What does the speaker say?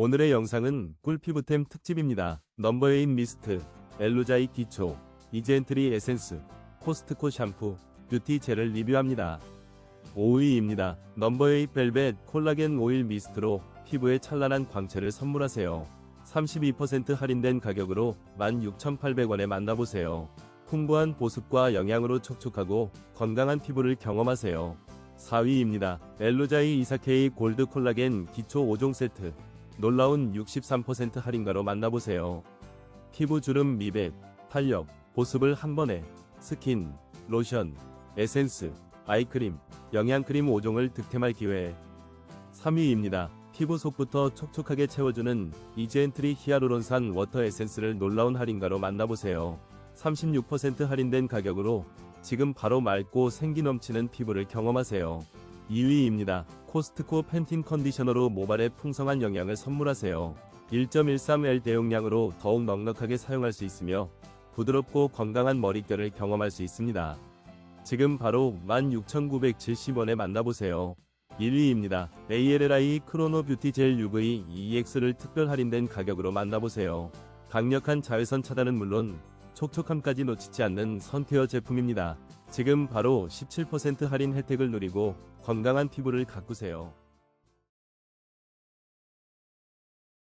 오늘의 영상은 꿀피부템 특집입니다. 넘버에인 미스트, 엘루자이 기초, 이젠트리 에센스, 코스트코 샴푸, 뷰티 젤을 리뷰합니다. 5위입니다. 넘버에잇 벨벳 콜라겐 오일 미스트로 피부에 찬란한 광채를 선물하세요. 32% 할인된 가격으로 16,800원에 만나보세요. 풍부한 보습과 영양으로 촉촉하고 건강한 피부를 경험하세요. 4위입니다. 엘루자이 이사케이 골드 콜라겐 기초 5종 세트. 놀라운 63% 할인가로 만나보세요. 피부 주름 미백, 탄력, 보습을 한 번에 스킨, 로션, 에센스, 아이크림, 영양크림 5종을 득템할 기회. 3위입니다. 피부 속부터 촉촉하게 채워주는 이젠트리 히아루론산 워터 에센스를 놀라운 할인가로 만나보세요. 36% 할인된 가격으로 지금 바로 맑고 생기 넘치는 피부를 경험하세요. 2위입니다. 코스트코 펜틴 컨디셔너로 모발에 풍성한 영양을 선물하세요. 1.13L 대용량으로 더욱 넉넉하게 사용할 수 있으며 부드럽고 건강한 머릿결을 경험할 수 있습니다. 지금 바로 16,970원에 만나보세요. 1위입니다. ALLI 크로노 뷰티 젤 UV EX를 특별 할인된 가격으로 만나보세요. 강력한 자외선 차단은 물론 촉촉함까지 놓치지 않는 선케어 제품입니다. 지금 바로 17% 할인 혜택을 누리고 건강한 피부를 가꾸세요.